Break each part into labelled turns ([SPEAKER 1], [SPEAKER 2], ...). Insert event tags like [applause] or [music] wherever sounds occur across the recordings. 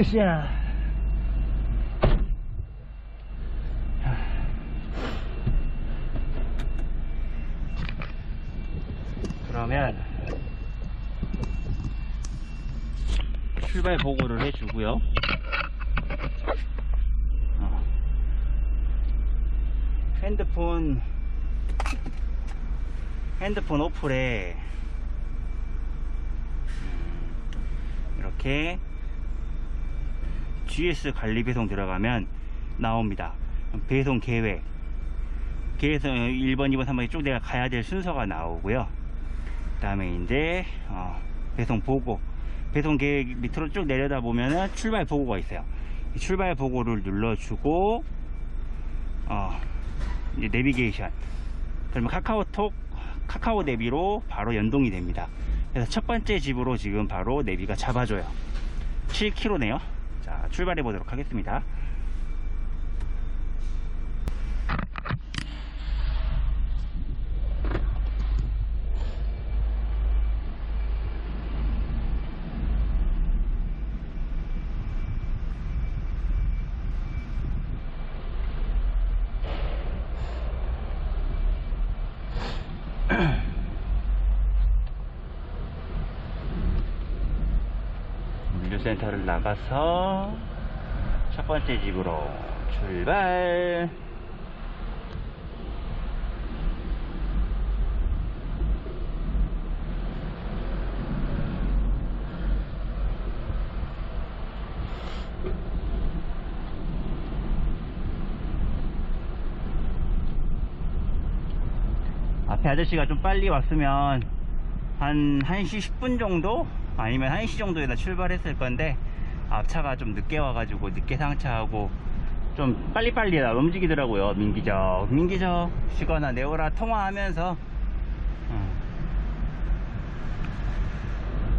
[SPEAKER 1] 으쌰. 그러면 출발 보고를 해주고요. 어. 핸드폰 핸드폰 어플에 음, 이렇게 GS 관리 배송 들어가면 나옵니다. 배송 계획. 계획에서 1번, 2번, 3번이 쭉 내가 가야 될 순서가 나오고요. 그 다음에 이제 어, 배송 보고 배송 계획 밑으로 쭉 내려다 보면은 출발 보고가 있어요. 이 출발 보고를 눌러주고 어, 이제 내비게이션 그러면 카카오톡 카카오 내비로 바로 연동이 됩니다. 그래서 첫 번째 집으로 지금 바로 내비가 잡아줘요. 7km네요. 자, 출발해 보도록 하겠습니다. 물류센터를 나가서 첫 번째 집으로 출발. 앞에 아저씨가 좀 빨리 왔으면 한 1시 10분 정도? 아니면 1시 정도에나 출발했을 건데 앞차가 좀 늦게 와가지고 늦게 상차하고 좀 빨리빨리 움직이더라고요 민기적. 민기적 쉬거나 내오라 통화하면서. 어.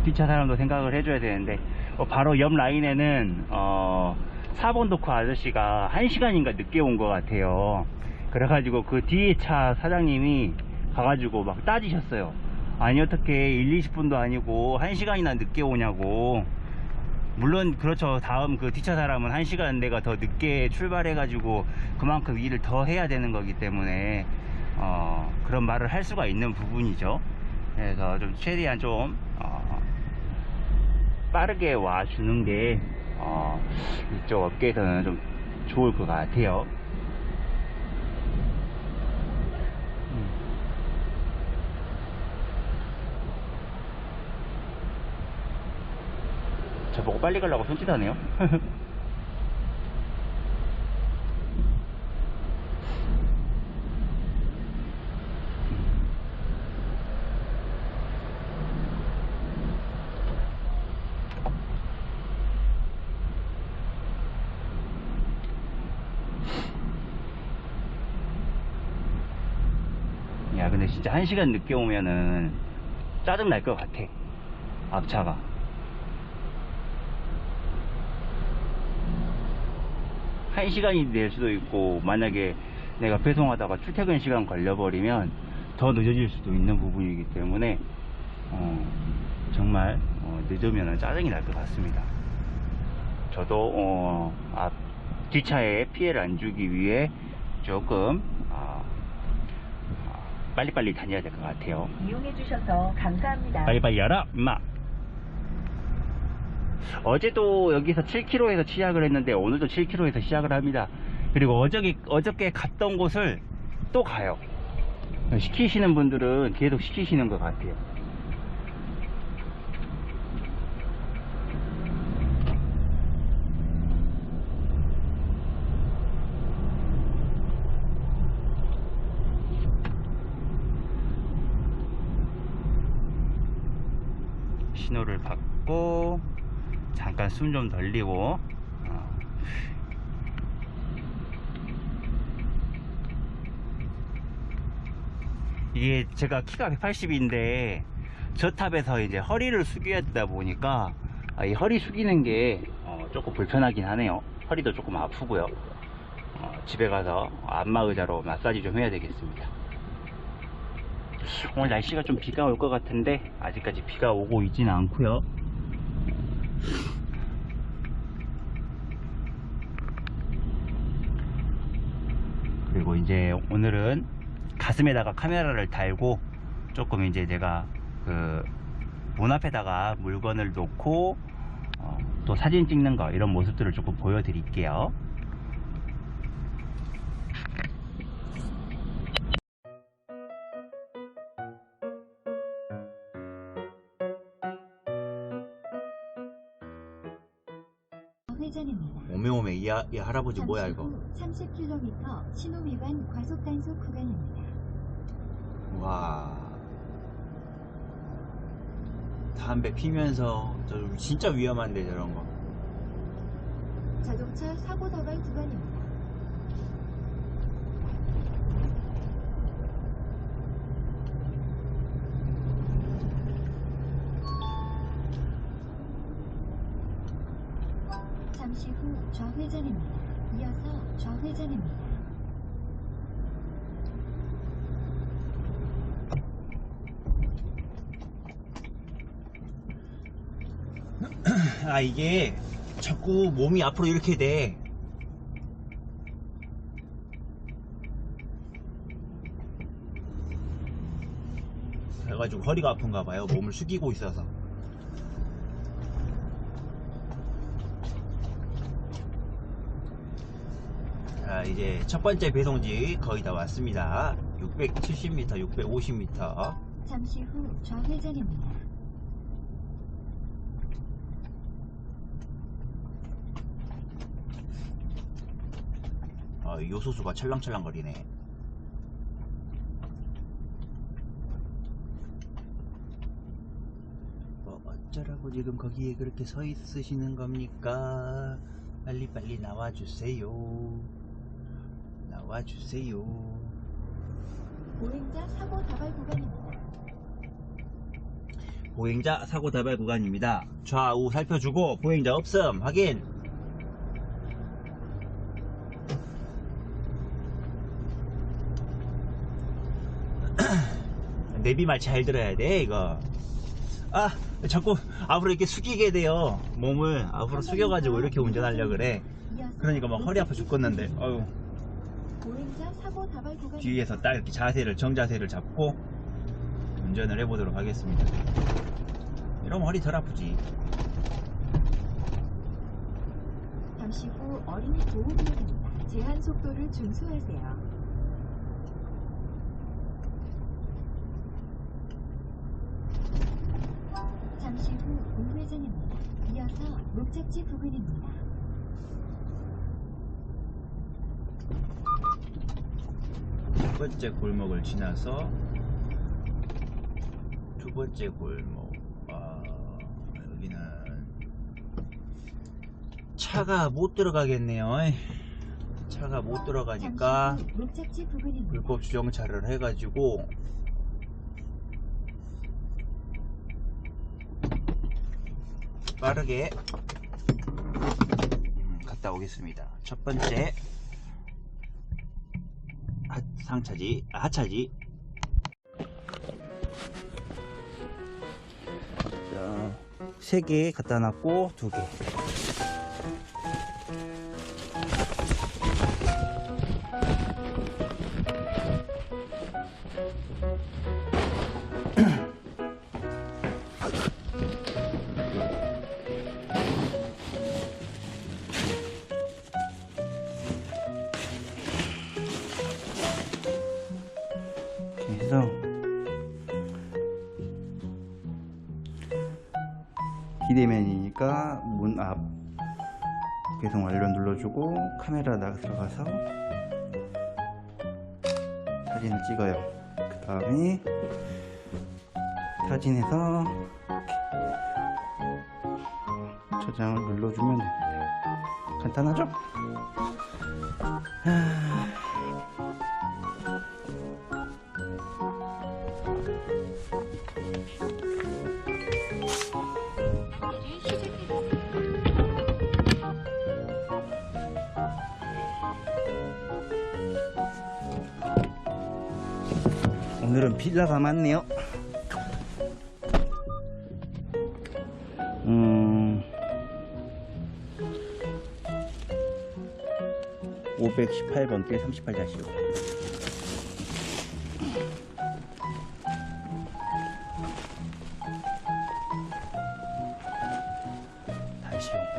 [SPEAKER 1] 뒷차 사람도 생각을 해줘야 되는데 어, 바로 옆 라인에는 어, 4번 도커 아저씨가 1시간인가 늦게 온 것 같아요. 그래가지고 그 뒤에 차 사장님이 가가지고 막 따지셨어요 아니 어떻게 1, 20분도 아니고 1시간이나 늦게 오냐고. 물론 그렇죠. 다음 그 뒷차 사람은 1시간 내가 더 늦게 출발해 가지고 그만큼 일을 더 해야 되는 거기 때문에 어, 그런 말을 할 수가 있는 부분이죠. 그래서 좀 최대한 좀 어, 빠르게 와주는 게 어, 이쪽 업계에서는 좀 좋을 것 같아요 저보고 빨리 가려고 손짓하네요. [laughs] 야 근데 진짜 한 시간 늦게 오면은 짜증 날 것 같아. 앞차가 한 시간이 될 수도 있고 만약에 내가 배송하다가 출퇴근 시간 걸려버리면 더 늦어질 수도 있는 부분이기 때문에 어, 정말 어, 늦으면 짜증이 날 것 같습니다. 저도 어, 앞 뒷차에 피해를 안 주기 위해 조금 어, 어, 빨리빨리 다녀야 될 것 같아요.
[SPEAKER 2] 이용해 주셔서 감사합니다.
[SPEAKER 1] 빨리빨리 열어 임마 어제도 여기서 7km에서 시작을 했는데 오늘도 7km에서 시작을 합니다. 그리고 어저께, 어저께 갔던 곳을 또 가요. 시키시는 분들은 계속 시키시는 것 같아요 신호를 받고 잠깐 숨 좀 돌리고 어. 이게 제가 키가 180인데 저 탑에서 이제 허리를 숙여야 되다 보니까 아, 이 허리 숙이는 게 어, 조금 불편하긴 하네요. 허리도 조금 아프고요. 어, 집에 가서 안마 의자로 마사지 좀 해야 되겠습니다. 오늘 날씨가 좀 비가 올 것 같은데 아직까지 비가 오고 있지는 않고요 이제 오늘은 가슴에다가 카메라를 달고 조금 이제 제가 그 문 앞에다가 물건을 놓고 어, 또 사진 찍는 거 이런 모습들을 조금 보여드릴게요. 이, 이 할아버지 뭐야 이거?
[SPEAKER 3] 30km 신호 위반 과속 단속 구간입니다.
[SPEAKER 1] 와 담배 피면서 저 진짜 위험한데 저런 거.
[SPEAKER 3] 자동차 사고 다발 구간입니다. 잠시 후 좌회전입니다. 이어서 좌회전입니다.
[SPEAKER 1] 아 이게 자꾸 몸이 앞으로 이렇게 돼. 그래가지고 허리가 아픈가 봐요. 몸을 숙이고 있어서. 자 이제 첫 번째 배송지 거의 다 왔습니다. 670m, 650m.
[SPEAKER 3] 잠시 후 좌회전입니다.
[SPEAKER 1] 아, 요소수가 찰랑찰랑거리네. 뭐 어쩌라고 지금 거기에 그렇게 서 있으시는 겁니까? 빨리빨리 나와주세요. 나와주세요.
[SPEAKER 3] 보행자 사고 다발 구간입니다.
[SPEAKER 1] 보행자 사고 다발 구간입니다. 좌우 살펴주고 보행자 없음 확인. 내비 말 잘 들어야 돼 이거. 아 자꾸 앞으로 이렇게 숙이게 돼요. 몸을 앞으로 숙여가지고 이렇게 운전하려 그래. 그러니까 막 허리 아파 죽겠는데. 어휴. 뒤에서 딱 이렇게 자세를 정자세를 잡고 운전을 해보도록 하겠습니다. 이러면 허리 덜 아프지.
[SPEAKER 3] 잠시 후 어린이 보호구역입니다. 제한 속도를 준수하세요. 잠시 후 우회전입니다. 이어서 목적지 부근입니다.
[SPEAKER 1] 첫 번째 골목을 지나서 두 번째 골목. 아, 여기는 차가 못 들어가겠네요. 차가 못 들어가니까. 불법 주정차를 해가지고 빠르게 음, 갔다 오겠습니다. 첫 번째 하, 상차지 아, 하차지 세개 갖다 놨고 두 개. 해서 비대면이니까 문 앞 배송 완료 눌러주고 카메라 나 들어가서 사진을 찍어요. 그 다음에 사진에서 저장을 눌러주면 됩니다. 간단하죠? 하... 오늘은 비자가 많네요. 음, 518번 길 38-5. question.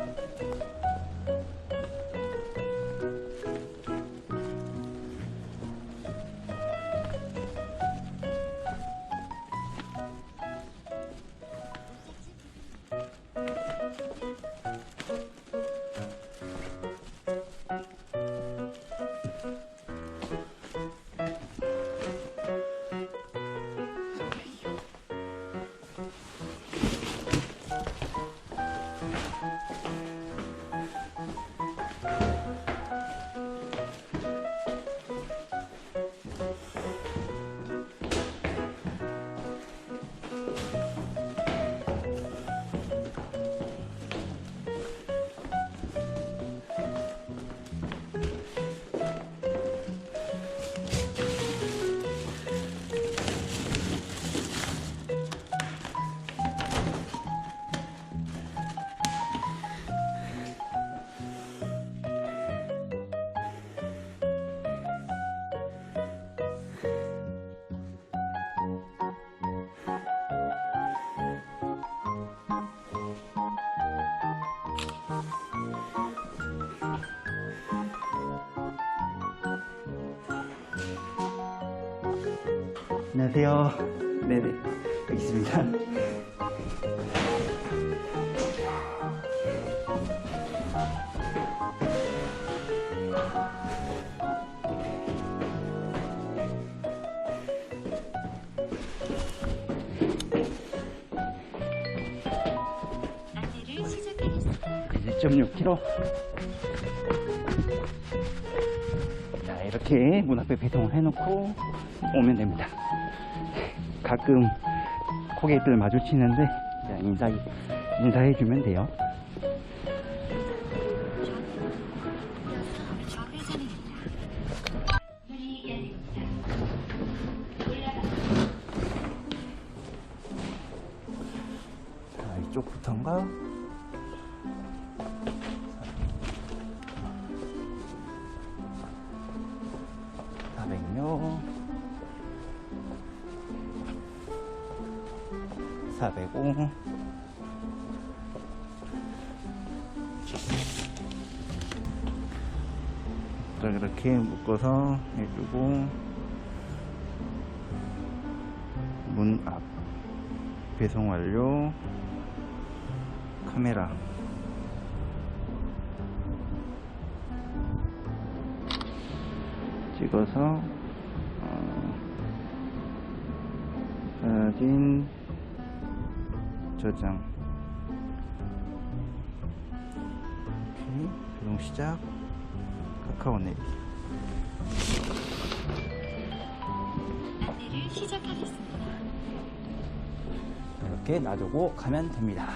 [SPEAKER 1] 안녕하세요. 네네. 여기 있습니다.
[SPEAKER 3] 안내를 시작하겠습니다.
[SPEAKER 1] 1.6km. 자, 이렇게 문 앞에 배송을 해놓고 오면 됩니다. 가끔 고객들 마주치는데 자, 인사, 인사해주면 돼요. 자, 이쪽부터인가? 사백요 사백오 자 이렇게 묶어서 해주고 문 앞 배송 완료 카메라. 찍어서 어, 사진 오케이 배송 시작. 카카오 내비
[SPEAKER 3] 안내를 시작하겠습니다.
[SPEAKER 1] 이렇게 놔두고 가면 됩니다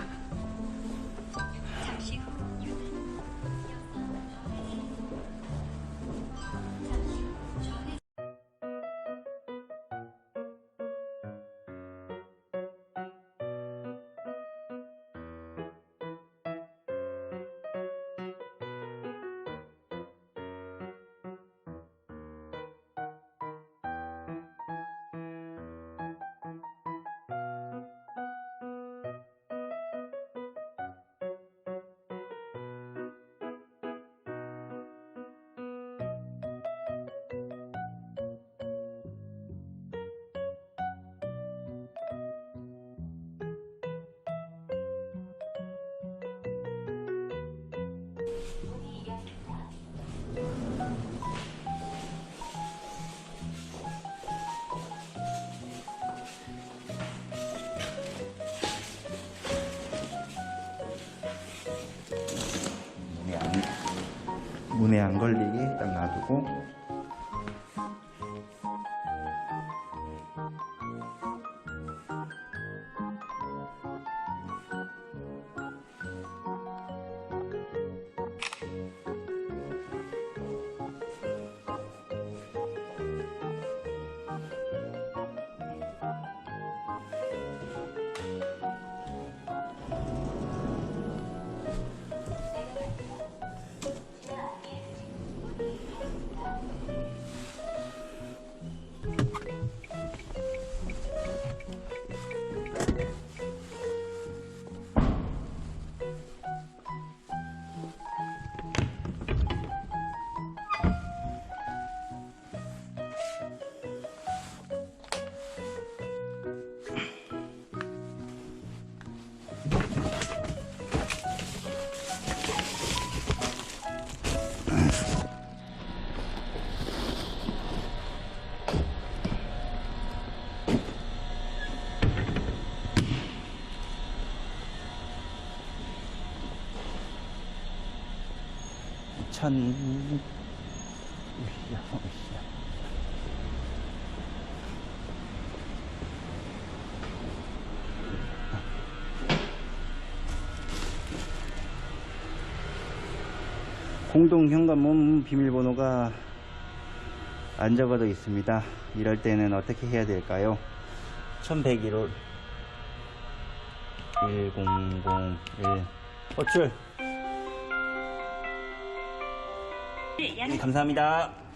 [SPEAKER 1] 안, 걸리게 딱 놔두고 으쌰. 공동 현관문 비밀번호가 안 적어져 있습니다. 이럴 때는 어떻게 해야 될까요? 1101호 1001 호출 네, 감사합니다.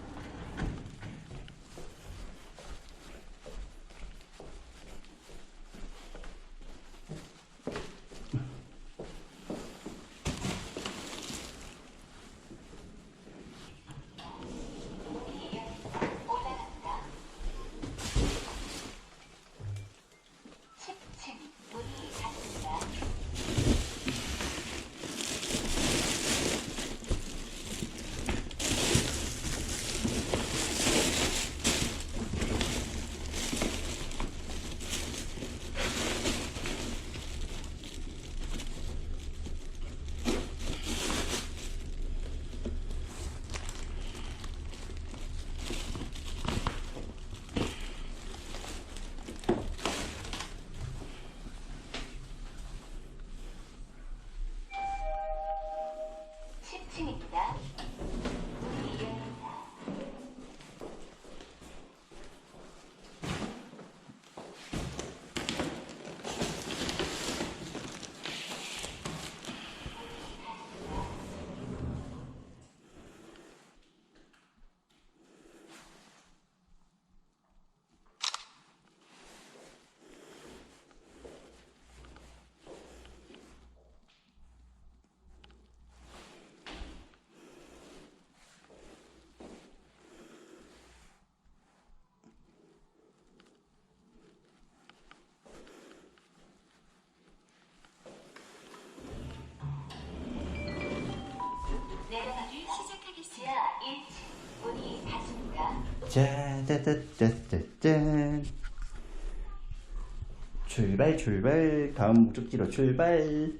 [SPEAKER 1] 내려가기 시작하겠습니다. 문이 닫힙니다. 짜자자자짠 출발 출발 다음 목적지로 출발